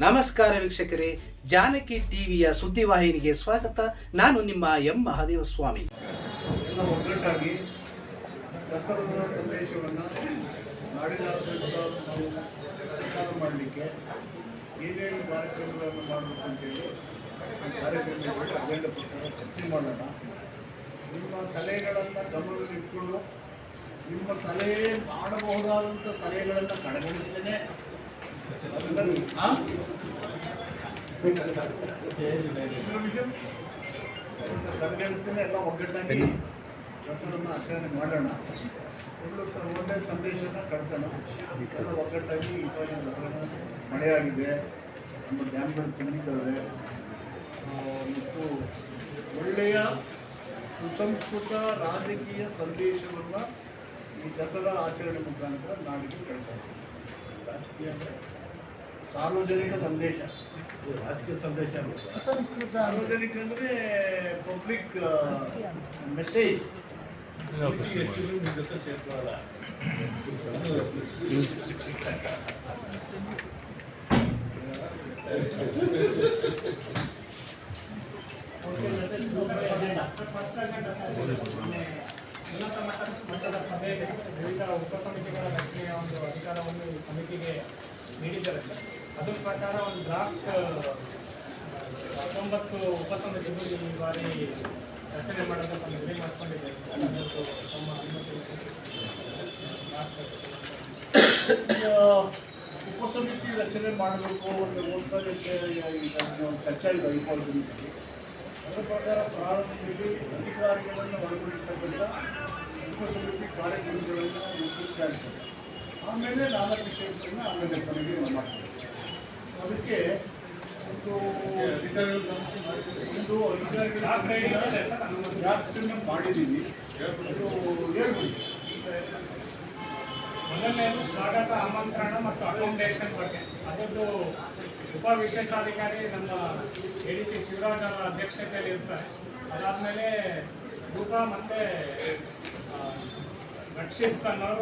ನಮಸ್ಕಾರ ವೀಕ್ಷಕರೇ, ಜಾನಕಿ ಟಿವಿಯ ಸುದ್ದಿವಾಹಿನಿಗೆ ಸ್ವಾಗತ. ನಾನು ನಿಮ್ಮ ಎಂ. ಮಹಾದೇವ ಸ್ವಾಮಿ ನಿಮ್ಮ ಸಲಹೆಗಳನ್ನು ಗಮನದಲ್ಲಿಟ್ಕೊಂಡು ನಿಮ್ಮ ಸಲಹೆ ಮಾಡಬಹುದಾದಂಥ ಸಲಹೆಗಳನ್ನು ಕಡೆಗಣಿಸ್ತೇನೆ. ಎಲ್ಲ ಒಗ್ಗಟ್ಟಾಗಿ ದಸರನ್ನ ಆಚರಣೆ ಮಾಡೋಣ ಒಳ್ಳೆ ಸ ಒಳ್ಳೆಯ ಸಂದೇಶನ ಕಳಿಸೋಣ ಎಲ್ಲ ಒಗ್ಗಟ್ಟಾಗಿ ಈ ಸಾರಿ ದಸರಾ ಮಳೆಯಾಗಿದೆ ನಮ್ಮ ಡ್ಯಾಮ್ಗಳು ತುಂಬಿದ್ದಾವೆ ಮತ್ತು ಒಳ್ಳೆಯ ಸುಸಂಸ್ಕೃತ ರಾಜಕೀಯ ಸಂದೇಶವನ್ನು ಈ ದಸರಾ ಆಚರಣೆ ಮುಖಾಂತರ ನಾಡಿಗೆ ಕಳಿಸೋಣ. ರಾಜಕೀಯ ಅಂದರೆ ಸಾರ್ವಜನಿಕ ಸಂದೇಶ ರಾಜಕೀಯ ಸಂದೇಶ ಸಾರ್ವಜನಿಕ ಅಂದರೆ ಪಬ್ಲಿಕ್ ಮೆಸೇಜ್ ಉನ್ನತ ಮಟ್ಟ ಮಟ್ಟದ ಸಭೆಯಲ್ಲಿ ವಿವಿಧ ಉಪಸಮಿತಿಗಳ ರಚನೆಯ ಒಂದು ಅಧಿಕಾರವನ್ನು ಈ ಸಮಿತಿಗೆ ನೀಡಿದ್ದಾರೆ. ಸರ್ ಅದ್ರ ಪ್ರಕಾರ ಒಂದು ಡ್ರಾಫ್ಟ್ ಹತ್ತೊಂಬತ್ತು ಉಪಸಮಿತಿಗಳು ಈ ಬಾರಿ ರಚನೆ ಮಾಡಲು ಒಂದು ನಿಗದಿ ಮಾಡ್ಕೊಂಡಿದ್ದಾರೆ ಸರ್ ಅದಕ್ಕೆ ತಮ್ಮ ಅನುಮತಿ ಉಪಸಮಿತಿ ರಚನೆ ಮಾಡಬೇಕು ಒಂದು ಒಂದು ಈಗ ಒಂದು ಚರ್ಚೆ ಇದೆ ಈ ಅದರ ಪ್ರಕಾರ ಪ್ರಾರಂಭದಲ್ಲಿ ಅಧಿಕಾರಿಗಳನ್ನು ಒಳಗೊಂಡಿರ್ತಕ್ಕಂಥ ಉಪಸಮಿತಿ ಕಾರ್ಯಕ್ರಮಗಳನ್ನು ರೂಪಿಸಲಾಗ್ತದೆ ಆಮೇಲೆ ನಾಲ್ಕು ವಿಷಯಗಳನ್ನು ಆಮೇಲೆ ಕೊನೆಗೆ ಮಾಡ್ತಾರೆ ಅದಕ್ಕೆ ಒಂದು ಒಂದು ಅಧಿಕಾರಿಗಳ ಮಾಡಿದ್ದೀವಿ ಮೊದಲನೇದು ಸ್ವಾಗತ, ಆಮಂತ್ರಣ ಮತ್ತು ಅಕಾಮಿಡೇಷನ್ ಬಗ್ಗೆ. ಅದರದ್ದು ಉಪ ವಿಶೇಷಾಧಿಕಾರಿ ನಮ್ಮ ಎ ಡಿ ಸಿ ಶಿವರಾಜ್ ಅವರ ಅಧ್ಯಕ್ಷತೆಯಲ್ಲಿ ಇರ್ತಾರೆ. ಅದಾದಮೇಲೆ ಊಟ ಮತ್ತು that's